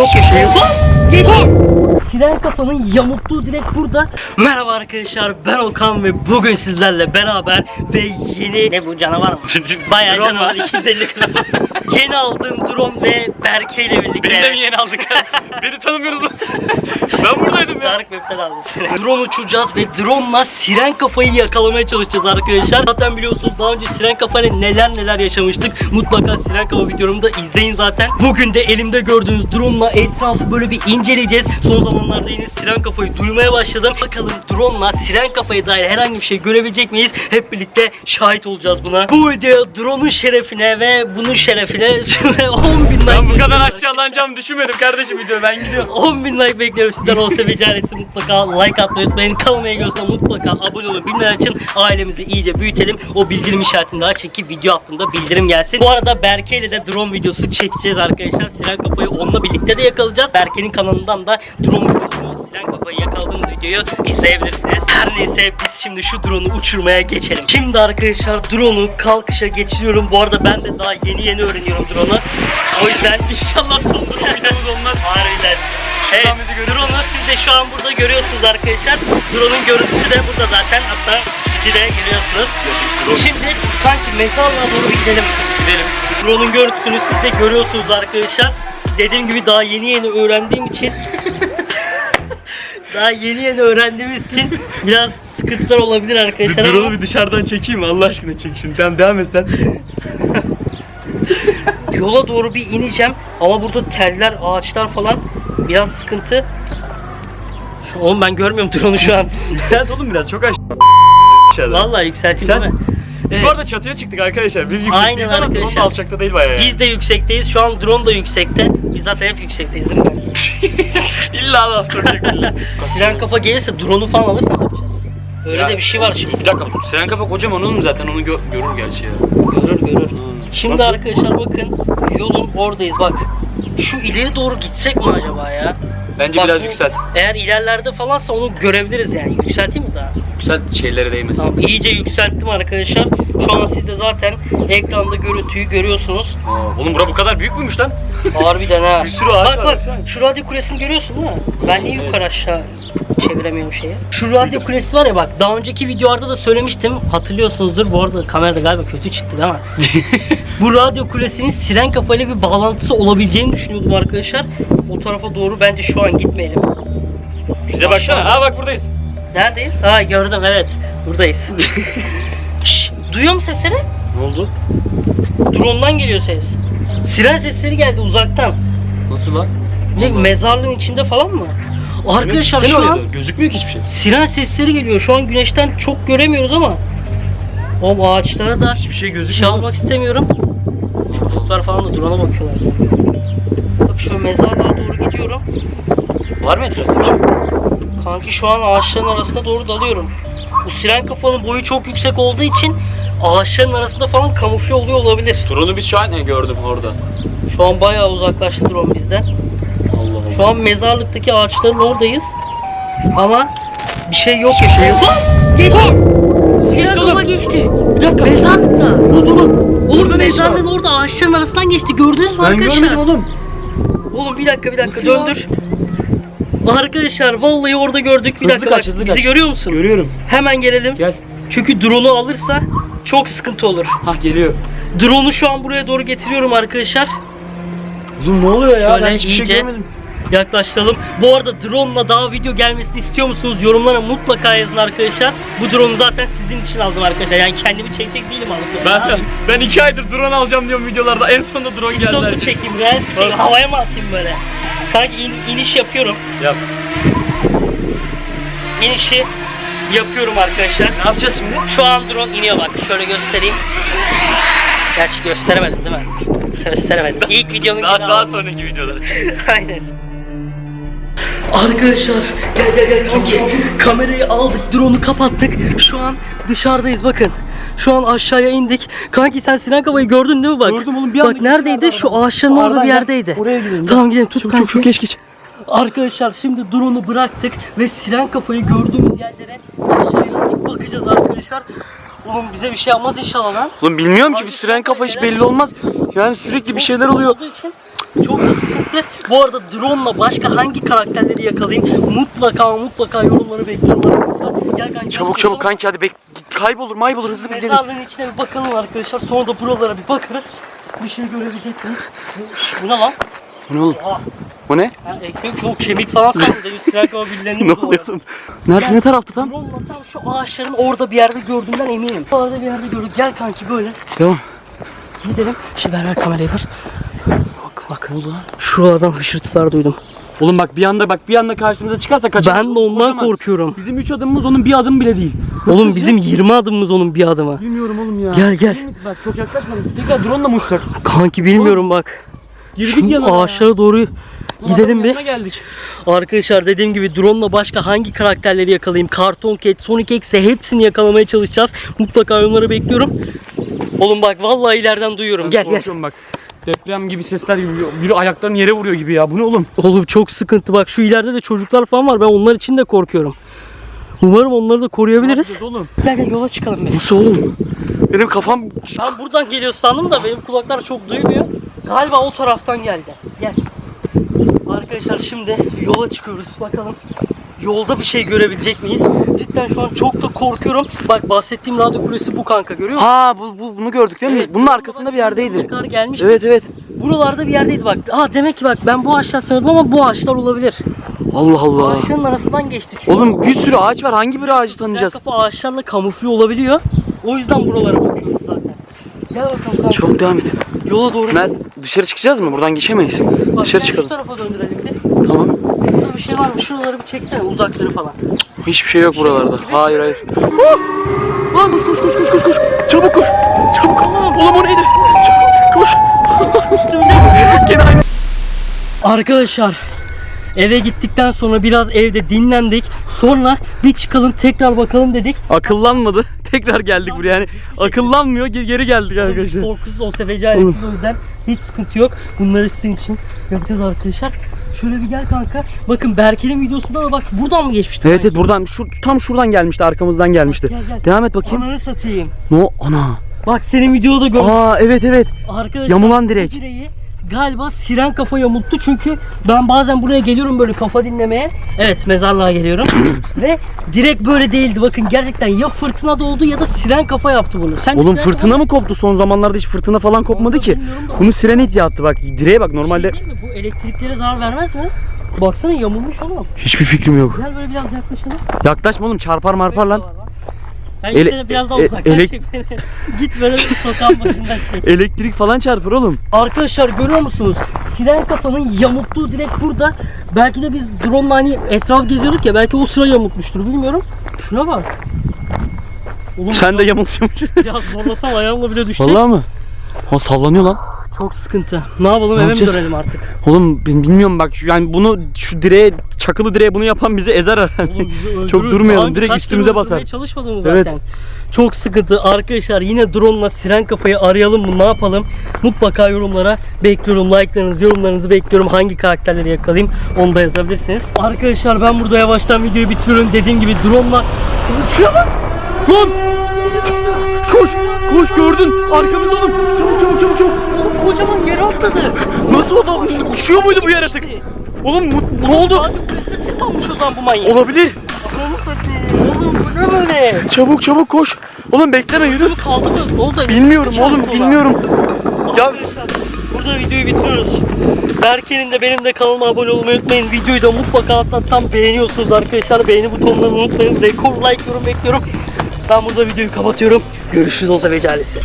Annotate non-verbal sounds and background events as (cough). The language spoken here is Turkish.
Yok yaşıyor. Geçti. Siren kafanın yamulttuğu direkt burada. Merhaba arkadaşlar ben Okan ve bugün sizlerle beraber ve yeni ne bu canavar mı? (laughs) Bayağı Drone canavar mu? 250 gram. yeni aldığım drone ve Berke ile birlikte. Beni de mi yeni aldık? (laughs) Beni tanımıyoruz mu? (laughs) ben buradaydım ya. Tarık Web'ten aldım. Drone uçuracağız ve drone'la siren kafayı yakalamaya çalışacağız arkadaşlar. Zaten biliyorsunuz daha önce siren kafayla neler neler yaşamıştık. Mutlaka siren kafa videomu da izleyin zaten. Bugün de elimde gördüğünüz drone'la etrafı böyle bir inceleyeceğiz. Son zamanlarda yine siren kafayı duymaya başladım. Bakalım drone'la siren kafaya dair herhangi bir şey görebilecek miyiz? Hep birlikte şahit olacağız buna. Bu video drone'un şerefine ve bunun şerefine (laughs) 10 bin like Ben bu kadar aşağılanacağımı düşünmedim kardeşim video ben gidiyorum. 10 bin like bekliyorum sizden olsa bir (laughs) canesi mutlaka like atmayı unutmayın. Kanalıma gösterse mutlaka abone olun. Bilmeler için ailemizi iyice büyütelim. O bildirim işaretini de açın ki video attığımda bildirim gelsin. Bu arada Berke ile de drone videosu çekeceğiz arkadaşlar. Siren kafayı onunla birlikte de yakalayacağız. Berke'nin kanalından da drone videosunu Siren kafayı yakaladığımız videoyu izleyebilirsiniz. Her neyse biz şimdi şu drone'u uçurmaya geçelim. Şimdi arkadaşlar drone'u kalkışa geçiriyorum. Bu arada ben de daha yeni yeni öğreniyorum drone'u. O yüzden (laughs) inşallah son drone videomuz olmaz. Harbiden. Evet, görürsün. drone'u siz de şu an burada görüyorsunuz arkadaşlar. Drone'un görüntüsü de burada zaten. Hatta sizi de görüyorsunuz. Şimdi sanki mezarlığa doğru gidelim. Gidelim. Drone'un görüntüsünü siz de görüyorsunuz arkadaşlar. Dediğim gibi daha yeni yeni öğrendiğim için daha yeni yeni öğrendiğimiz için biraz sıkıntılar olabilir arkadaşlar ama Drone'u bir dışarıdan çekeyim mi? Allah aşkına çek şimdi. Tamam devam et sen. (laughs) yola doğru bir ineceğim ama burada teller, ağaçlar falan biraz sıkıntı. Şu, oğlum ben görmüyorum drone'u şu an. (laughs) Yükselt oğlum biraz çok aşağı. Aşağıda. Vallahi yükselteyim Sen- değil mi? Biz Evet. bu arada çatıya çıktık arkadaşlar. Biz Aynen yüksekteyiz ama drone arkadaşlar. da alçakta değil bayağı yani. Biz de yüksekteyiz. Şu an drone da yüksekte. Biz zaten hep yüksekteyiz değil mi? (laughs) İlla laf sokacak illa. Siren kafa gelirse drone'u falan alırsa ne yapacağız? Öyle Ya, de bir şey var şimdi. Bir dakika Siren kafa kocaman oğlum zaten onu gö- görür gerçi ya. Görür görür. Şimdi Nasıl? arkadaşlar bakın yolun oradayız bak. Şu ileri doğru gitsek mi acaba ya? Bence Bak biraz bu- yükselt. Eğer ilerlerde falansa onu görebiliriz yani. Yükselteyim mi daha? Yükselt şeylere değmesin. Tamam iyice yükselttim arkadaşlar. Şu an siz de zaten ekranda görüntüyü görüyorsunuz. Aa, oğlum bura bu kadar büyük müymüş lan? Harbiden ha. (laughs) Bir sürü ağaç bak var, bak baksana. şu radyo kulesini görüyorsun değil mi? Ben niye yukarı aşağı çeviremiyorum şeyi? Şu radyo kulesi var ya bak daha önceki videolarda da söylemiştim. Hatırlıyorsunuzdur. Bu arada kamerada galiba kötü çıktı ama. (laughs) Bu radyo kulesinin siren kafayla bir bağlantısı olabileceğini düşünüyordum arkadaşlar. O tarafa doğru bence şu an gitmeyelim. Bize baksana. Aa bak buradayız. Neredeyiz? Ha gördüm evet. Buradayız. (laughs) Şşş, duyuyor musun sesleri? Ne oldu? Drone'dan geliyor ses. Siren sesleri geldi uzaktan. Nasıl lan? Ne mezarlığın içinde falan mı? Arkadaşlar Seni şu an gözükmüyor ki hiçbir şey. siren sesleri geliyor. Şu an güneşten çok göremiyoruz ama o ağaçlara da Hiçbir şey şey gözükmüyor. almak istemiyorum. Çocuklar falan da drone'a bakıyorlar. Bak şu mezarlığa doğru gidiyorum. Var mı etrafta bir şey? Kanki şu an ağaçların arasına doğru dalıyorum. Bu siren kafanın boyu çok yüksek olduğu için ağaçların arasında falan kamufle oluyor olabilir. Drone'u biz şu an e, gördüm orada. Şu an bayağı uzaklaştı drone bizden. Allah Allah. Şu an mezarlıktaki ağaçların oradayız. Ama bir şey yok. Hiçbir şey yok. Geçti. Geçti Siren oğlum. kafa geçti. Bir dakika. Mezarlıkta. Oğlum. Oğlum Burada ne iş var? mezarlığın orada ağaçların arasından geçti. Gördünüz mü Ben arkadaşlar? görmedim oğlum. Oğlum bir dakika bir dakika Nasıl ya? döndür. Arkadaşlar vallahi orada gördük. Bir Hızlı dakika kaç, bak, hızlı bizi kaç. görüyor musun? Görüyorum. Hemen gelelim. Gel. Çünkü drone'u alırsa çok sıkıntı olur. Hah geliyor. Drone'u şu an buraya doğru getiriyorum arkadaşlar. Oğlum ne oluyor ya? Şöyle ben hiçbir iyice- şey görmedim. Yaklaştıralım. Bu arada drone'la daha video gelmesini istiyor musunuz? Yorumlara mutlaka yazın arkadaşlar. Bu drone'u zaten sizin için aldım arkadaşlar. Yani kendimi çekecek değilim alıp. Ben, ben iki aydır drone alacağım diyorum videolarda. En sonunda drone geldi. TikTok'u çekeyim, reels çekeyim, havaya mı atayım böyle? Kanki in- iniş yapıyorum. Yap. İnişi yapıyorum arkadaşlar. Ne yapacağız şimdi? Şu an drone iniyor bak. Şöyle göstereyim. Gerçi gösteremedim değil mi? Gösteremedim. İlk videonun Daha, daha sonraki videolar. (laughs) Aynen. Arkadaşlar gel gel gel kanki. Kamerayı aldık, drone'u kapattık. Şu an dışarıdayız bakın. Şu an aşağıya indik. Kanki sen Sinan Kava'yı gördün değil mi bak? Gördüm oğlum, bir Bak anda neredeydi? gittiler Şu ağaçların orada bir yerdeydi. Oraya gidelim. Tamam gidelim tut Çok kanki. çok çok geç geç. Arkadaşlar şimdi drone'u bıraktık ve siren kafayı gördüğümüz yerlere aşağıya indik bakacağız arkadaşlar. Oğlum bize bir şey yapmaz inşallah lan. Oğlum bilmiyorum ki bir süren kafa hiç belli olmaz. Yani sürekli bir şeyler oluyor. Olduğu için Çok da sıkıntı. Bu arada drone'la başka hangi karakterleri yakalayayım? Mutlaka mutlaka yorumları bekliyorum arkadaşlar. Gel kanka. Çabuk çabuk kanki hadi bek git kaybolur maybolur hızlı bir gidelim. Mezarlığın içine bir bakalım arkadaşlar. Sonra da buralara bir bakarız. Bir şey görebilecek miyiz? Şş, Bu ne lan? Bu ne oğlum? Aa, O ne? ben ekmek çok kemik falan sandım. Dedim silah (laughs) kama birilerini ne oluyor oğlum? Nerede ne tarafta tam? Drone'la tam şu ağaçların orada bir yerde gördüğümden eminim. Orada bir yerde gördüm. Gel kanki böyle. Tamam. Gidelim. Şimdi ver kamerayı ver. Bak ne oldu lan? Şuralardan hışırtılar duydum. Oğlum bak bir anda bak bir anda karşımıza çıkarsa kaçar. Ben de ondan korkuyorum. Bizim 3 adımımız onun bir adım bile değil. Oğlum Nasıl bizim yapacağız? 20 adımımız onun bir adıma. Bilmiyorum oğlum ya. Gel, gel. Misin? Bak çok yaklaşmadım. Tekrar drone'la mı uçsak? Kanki bilmiyorum bak. Girdik Şu yanına ağaçlara doğru gidelim Yanına bir. geldik. Arkadaşlar dediğim gibi drone'la başka hangi karakterleri yakalayayım? Karton Cat, Sonic X'e hepsini yakalamaya çalışacağız. Mutlaka yorumları bekliyorum. Oğlum bak vallahi ileriden duyuyorum. Gel gel. Korkuyorum bak. Deprem gibi sesler gibi. Biri ayaklarını yere vuruyor gibi ya. Bu ne oğlum? Oğlum çok sıkıntı bak şu ileride de çocuklar falan var. Ben onlar için de korkuyorum. Umarım onları da koruyabiliriz. oğlum? Gel gel yola çıkalım bir. Nasıl oğlum? Benim kafam Ben buradan geliyor sandım da benim kulaklar çok duymuyor. Galiba o taraftan geldi. Gel. Arkadaşlar şimdi yola çıkıyoruz. Bakalım yolda bir şey görebilecek miyiz? Cidden şu an çok da korkuyorum. Bak bahsettiğim radyo kulesi bu kanka görüyor musun? Ha bu, bu bunu gördük değil mi? Evet, Bunun arkasında bir yerdeydi. Kar gelmişti. Evet evet. Buralarda bir yerdeydi bak. Aa demek ki bak ben bu ağaçlar sanıyordum ama bu ağaçlar olabilir. Allah Allah. Ağaçların arasından geçti çünkü. Oğlum bir sürü ağaç var. Hangi bir ağacı tanıyacağız? kafa ağaçlarla kamufle olabiliyor. O yüzden buralara bakıyoruz zaten. Gel bakalım kanka. Çabuk devam et. Yola doğru. Mert dışarı çıkacağız mı? Buradan geçemeyiz. Bak, Dışarı gel Şu çıkalım. tarafa döndürelim bir şey var mı? Şuraları bir çeksene uzakları falan. Hiçbir şey yok şey buralarda. Hayır hayır. Ah! Lan koş koş koş koş koş koş. Çabuk koş. Çabuk. Oğlum. O neydi? Çabuk koş. (laughs) Üstümüze Gene aynı. Arkadaşlar eve gittikten sonra biraz evde dinlendik. Sonra bir çıkalım tekrar bakalım dedik. Akıllanmadı. (laughs) Tekrar geldik buraya. Yani akıllanmıyor. Geri, geldik arkadaşlar. Korkusuz olsa fecalesiz o yüzden hiç sıkıntı yok. Bunları sizin için yapacağız arkadaşlar. Şöyle bir gel kanka. Bakın Berke'nin videosunda da bak buradan mı geçmişti? Evet evet buradan şu tam şuradan gelmişti arkamızdan gelmişti. Gel, gel. Devam et bakayım. Ananı satayım. No ana. Bak senin videoda gör. Aa evet evet. Arkadaşlar Yamulan direk. direği galiba siren kafa yamulttu çünkü ben bazen buraya geliyorum böyle kafa dinlemeye. Evet mezarlığa geliyorum. (coughs) Ve direkt böyle değildi. Bakın gerçekten ya fırtına doldu ya da siren kafa yaptı bunu. Sen Oğlum fırtına mı koptu? Son zamanlarda hiç fırtına falan kopmadı ki. bilmiyorum da. Bunu sirenit yaptı bak. Direğe bak normalde. Şey değil mi? Bu elektriklere zarar vermez mi? Baksana yamulmuş oğlum. Hiçbir fikrim yok. Gel böyle biraz yaklaşalım. Yaklaşma oğlum çarpar marpar lan. Ben Ele- Ele, biraz daha e- uzaktan elek- çek (laughs) beni. Git böyle bir sokağın başından çek. Elektrik falan çarpar oğlum. Arkadaşlar görüyor musunuz? Siren kafanın yamulttuğu direkt burada. Belki de biz drone'la hani etraf geziyorduk ya belki o sıra yamultmuştur bilmiyorum. Şuna bak. Oğlum Sen de yamultuyormuşsun. biraz (laughs) zorlasam ayağımla bile düşecek. Vallahi mı? Ha sallanıyor lan. Çok sıkıntı. Ne yapalım Ne eve mi yapacağız? dönelim artık? Oğlum ben bilmiyorum bak şu- yani bunu şu direğe çakılı direğe bunu yapan bizi ezer herhalde. Oğlum bizi (laughs) öldürür. Çok durmayalım, direkt üstümüze basar. çalışmadın mı Evet. zaten? Çok sıkıntı. Arkadaşlar yine drone'la siren kafayı arayalım mı? Ne yapalım? Mutlaka yorumlara bekliyorum. Like'larınızı, yorumlarınızı bekliyorum. Hangi karakterleri yakalayayım onu da yazabilirsiniz. Arkadaşlar ben burada yavaştan videoyu bitiriyorum. Dediğim gibi drone'la uçuyor lan. Lan! Koş! Koş gördün! Arkamızda oğlum! Çabuk çabuk çabuk çabuk! Oğlum kocaman yere atladı. Nasıl oldu? Uç- Uçuyor muydu bu yaratık? Oğlum bu- ne oldu? Radyo kulesine tıklanmış o zaman bu manyak. Olabilir. Ananı satayım. Oğlum bu ne böyle? Çabuk çabuk koş. Oğlum bekleme yürü. Bunu kaldırmaz. Ne oldu? Bilmiyorum oğlum bilmiyorum. Ya Arkadaşlar burada videoyu bitiriyoruz. Berke'nin de benim de kanalıma abone olmayı unutmayın. Videoyu da mutlaka tam beğeniyorsunuz arkadaşlar. Beğeni butonlarını unutmayın. Rekor like yorum bekliyorum. Ben burada videoyu kapatıyorum. Görüşürüz olsa vecalesi.